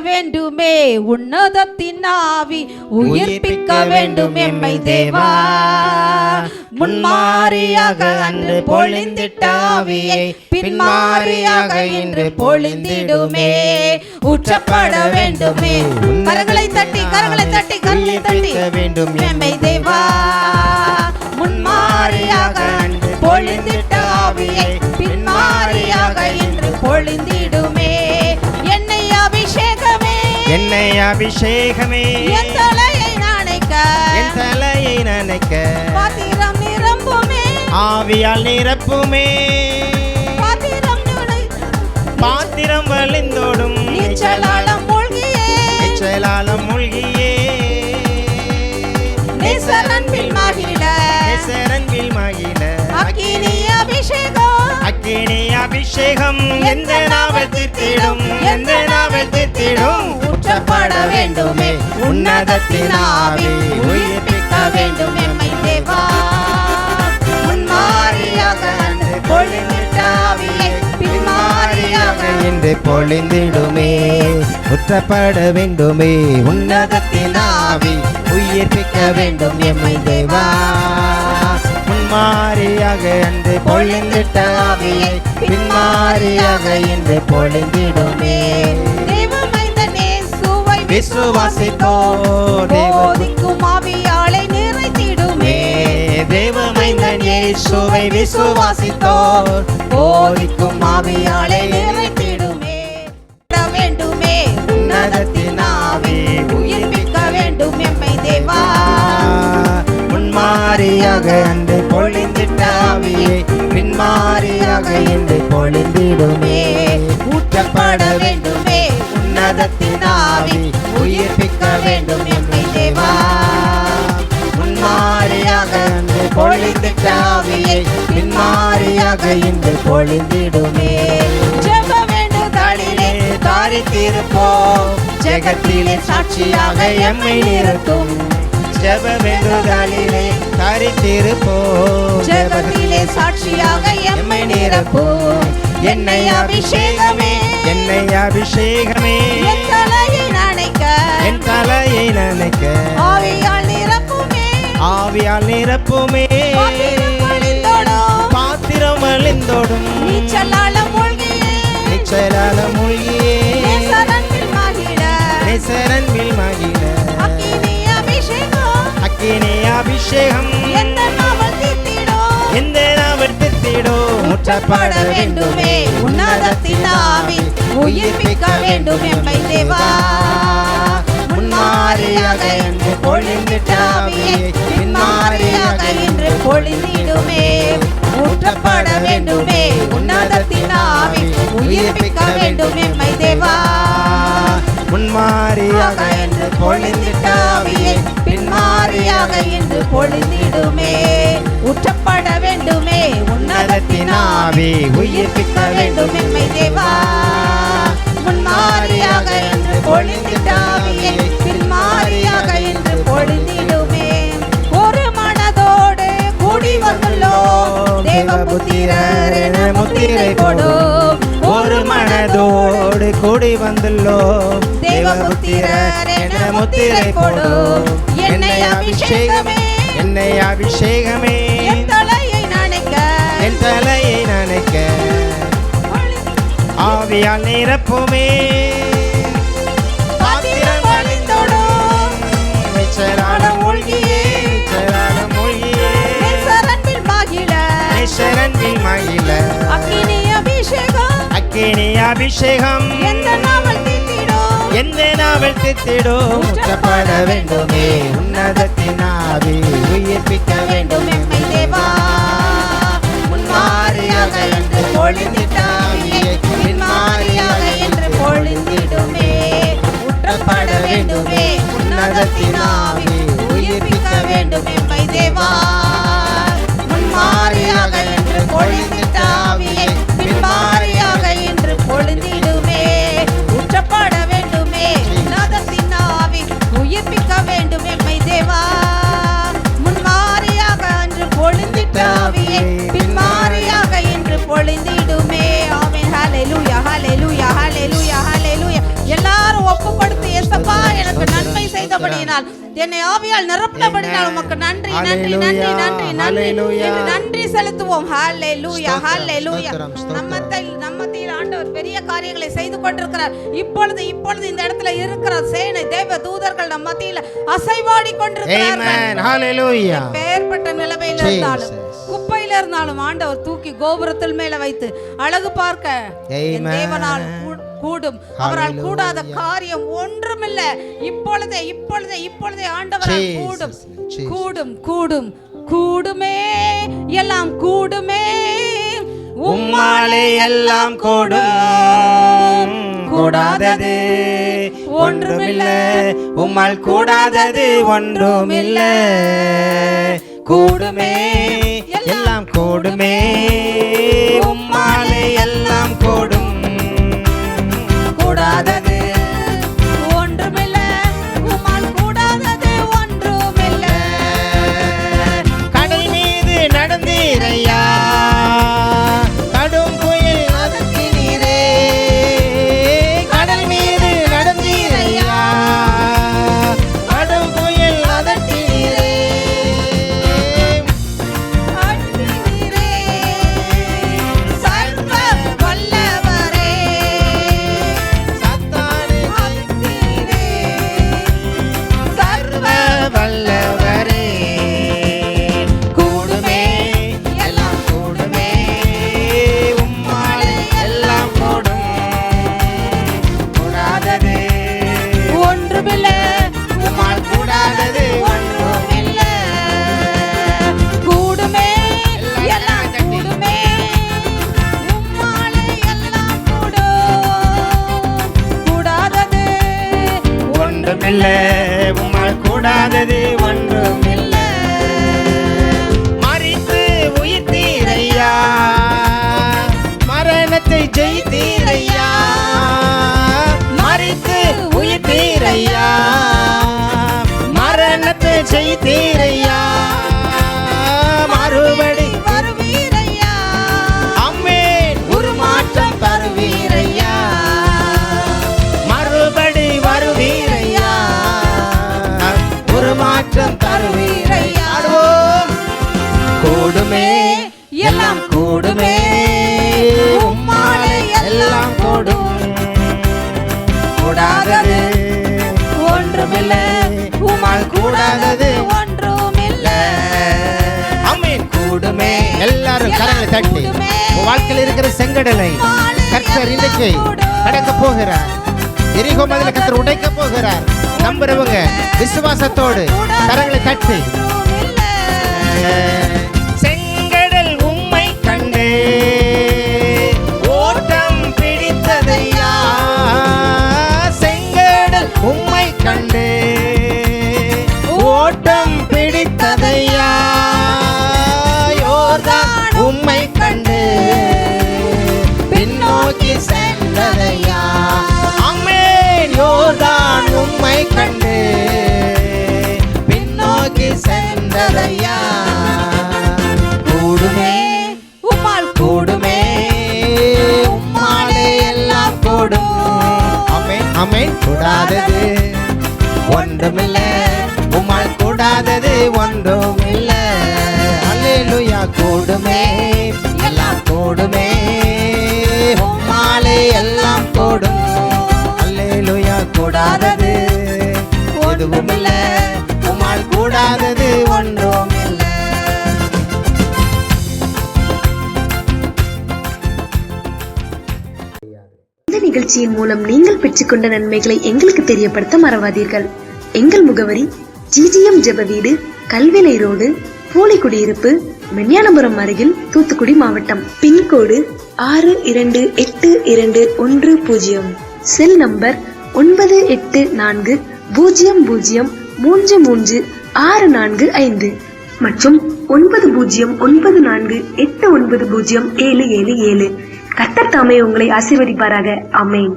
வேண்டுமே உன்னதத்தின் ஆவி உயிர்ப்பிக்க வேண்டும் எம்மை தேவா. முன்மாறியாக அன்று பொழிந்திட்ட ஆவியை பின்மாறியாக இன்று பொழிந்திடுமே. உச்சப்பட வேண்டுமே. கரங்களை தட்டி கரங்களை தட்டி கரங்களை தட்டி. வேண்டும். எம்மை தேவா. முன்மாறியாக அன்று பொழிந்திட்ட ஆவியை பின்மாறியாக இன்று பொழிந்திடுமே என்னை அபிஷேகமே. என் தலையை நனைக்க. என் தலையை நனைக்க. பாத்திரம் நிரம்புமே. ஆவியால் நிரப்புமே. பாத்திரம் வழிந்தோடும் நீச்சலாலம் மூழ்கியே. நிச்சலாலம் மூழ்கியே. நேசரன்பில் மகிழ. நேசரன்பில் மகிழ. அக்கினி அபிஷேகம். அக்கினி அபிஷேகம். எந்த நாவத்தித்திடும் எந்த நாவத்தித்திடும் ஊற்றப்பட வேண்டுமே. உன்னதத்தின் ஆவி உயிர்ப்பிக்க வேண்டும் எம்மை தேவா. முன்மாறியாக அன்று பொழிந்திட்ட ஆவியை பின்மாறியாக என்று பொழிந்திடுமே. உற்றப்பட வேண்டுமே. உன்னதத்தின் ஆவி உயிர்ப்பிக்க வேண்டும் எம்மை தேவா. முன்மாறியாக அன்று பொழிந்திட்ட ஆவியை பின்மாறியாக என்று பொழிந்திடுமே. சுவை விசுவாசித்தோ தேவ போதிக்கும் ஆவியாலை நிறைத்திடுமே தேவமைந்தன் இயேசுவை விசுவாசித்தோர் போதிக்கும் ஆவியாலை நிறைத்திடுமே வேண்டுமே. உன்னதத்தின் ஆவி உயிர்ப்பிக்க வேண்டும் எம்மை தேவா. முன்மாறியாக அன்று பொழிந்திட்ட ஆவியை பின்மாறியாக இன்று பொழிந்திடுமே. ஊற்றப்பட பொழிந்திடுமே ஜெப வேண்டுதலிலே தாரித்திருப்போம். ஜெகத்திலே சாட்சியாக எம்மை நிறுத்தும். ஜெப வேண்டுதலிலே தாரித்திருப்போம். ஜெகத்திலே சாட்சியாக எம்மை நிரப்பும். என்னை அபிஷேகமே. என்னை அபிஷேகமே. என் தலையை நனைக்க. என் தலையை நனைக்க. ஆவியால் நிரப்புமே. ஆவியால் நிரப்புமே. பாத்திரம் அழிந்தோடும். நீச்சலால மூழ்கியே நிச்சலால மூழ்கியே நேசரன்பில் மகிழ நேசரன்பில் மகிழ அக்கினி அபிஷேகம். அக்கினே அபிஷேகம். எந்த நாவல் தீர்த்திடும் எந்த நாவர்த்தித்திடோ முற்றப்பட வேண்டுமே. உன்னதத்தின் ஆவி. உயிர்ப்பிக்க வேண்டும் எம்மை தேவா. முன்மாறியாக என்று பொழிந்திட்ட ஆவியை பின்மாறியாக இன்று பொழிந்திடுமே. ஊற்றப்பட வேண்டுமே. உன்னதத்தின் ஆவி உயிர்ப்பிக்க வேண்டும் எம்மை தேவா. முன்மாறியாக என்று பொழிந்திட்ட ஆவியை பின்மாறியாக இன்று பொழிந்திடுமே. ஊற்றப்பட வேண்டுமே. உன்னதத்தின் ஆவி உயிர்ப்பிக்க வேண்டும் எம்மை தேவா. முன்மாறியாக என்று பொழிந்திட்ட ஆவியை பின்மாறியாக இன்று பொழிந்திடுமே. ஒரு மனதோடு கூடி வந்துள்ளோ. தேவபுத்திரர் என முத்திரை போடும். ஒரு மனதோடு கூடி வந்துள்ளோம் தேவபுத்திரர் என முத்திரை போடும். என்னை அபிஷேகமே. என்னை அபிஷேகமே. தலையை நனைக்க. என் தலையை நனைக்க. ஆவியால் நிரப்புமே. மகிழ அக்கினி அபிஷேகம். அக்கினி அபிஷேகம். எந்த நாவல் தீர்த்திடும் எந்த நாவல் தித்திடோ முற்றப்பட வேண்டுமே. உன்னதத்தின் ஆவி உயிர்ப்பிக்க வேண்டும். எம்மை தேவா. முன்மாறியாக என்று பொழிந்திட்ட ஆவியை பின்மாறியாக என்று பொழிந்திடுமே. ஊற்றப்பட வேண்டுமே. உன்னதத்தின் ஆவி உயிர்ப்பிக்க வேண்டும் எம்மை தேவா. முன்மாறியாக என்று பொழிந்திட்ட ஆவியை பின்மாறியாக என்று பொழிந்திடுமே ஊற்றப்பட வேண்டுமே. உன்னதத்தின் ஆவி உயிர்ப்பிக்க வேண்டும் எம்மை தேவா. முன்மாறியாக அன்று பொழிந்திட்ட ஆவியை பின்மாறியாக இன்று பொழிந்திடுமே ஆமென். ஹalleluya ஹalleluya ஹalleluya ஹalleluya. எல்லா எனக்கு நன்மை செய்தபடியினால் என்னை ஆவியால் நிரப்பினபடினால் உமக்கு நன்றி நன்றி நன்றி நன்றி நன்றி. என்று நன்றி செலுத்துவோம் ஹalleluya ஸ்தோத்திரம், ஹalleluya ஸ்தோத்திரம், ஸ்தோத்திரம். நம்மத்தில் நம்மத்தில் ஆண்டவர் பெரிய காரியங்களை செய்து கொண்டிருக்கிறார் இப்பொழுது இப்பொழுது இந்த இடத்துல இருக்கிற சேனை தேவ தூதர்கள் நம்ம மத்தியில் அசைவாடி கொண்டிருக்கிறார்கள் Amen. Hallelujah. பெயர்பட்ட நிலைமையில இருந்தாலும். குப்பையில இருந்தாலும் ஆண்டவர் தூக்கி கோபுரத்தில் மேல வைத்து அழகு பார்க்க. தேவனால் கூடும். அவரால். கூடாத காரியம் ஒன்றுமில்ல. இப்பொழுதே இப்பொழுதே இப்பொழுதே ஆண்டவரால். கூடும். கூடும் கூடும் கூடுமே. எல்லாம் கூடுமே. உம்மாலே எல்லாம் கூடும். கூடாதது ஒன்றுமில்ல. உம்மால் கூடாதது ஒன்றுமில்ல. கூடுமே எல்லாம் கூடுமே. உம்மாலே எல்லாம் கூடாதது. ஒன்றுமில்ல உம்மால் கூடாதது ஒன்றுமில்ல. கடல் மீது நடந்தீரே. கூடாதது. ஒன்றுமில்ல. உம்மால் கூடாதது. ஒன்றுமில்ல. அம்மீன் கூடுமே. எல்லாரும் கரங்களை தட்டி. வாழ்க்கையில் இருக்கிற செங்கடலை கர்த்தர் இன்னைக்கு கடக்க போகிறார். எரிகோ மதில கர்த்தர் உடைக்க போகிறார். நம்புறவங்க விசுவாசத்தோடு கரங்களை தட்டி. அமேன் கூடாதது. ஒன்றுமில்லை. உமால் கூடாதது ஒன்றுமில்லை. அல்லேலுயா கூடுமே. எல்லாம் கூடுமே. உம்மாலே எல்லாம் கூடும். அல்லேலுயா கூடாதது. நிகழ்ச்சியின் மூலம் நீங்கள் பெற்றுக்கொண்ட நன்மைகளை எங்களுக்கு தெரியப்படுத்த மறவாதீர்கள். எங்கள் முகவரி ஜிஜிஎம் ஜெப வீடு கல்விலை ரோடு பூலிக்குடியிருப்பு மென்யானபுரம் அருகில் தூத்துக்குடி மாவட்டம். பின்கோடு ஆறு இரண்டு எட்டு இரண்டு ஒன்று பூஜ்ஜியம். செல் நம்பர் ஒன்பது எட்டு நான்கு பூஜ்ஜியம் பூஜ்ஜியம் மூன்று மூன்று ஆறு நான்கு ஐந்து மற்றும் ஒன்பது பூஜ்ஜியம் ஒன்பது நான்கு எட்டு ஒன்பது பூஜ்ஜியம் ஏழு ஏழு ஏழு. கத்தர் தாமே உங்களை ஆசீர்வதிப்பாராக. அமேன்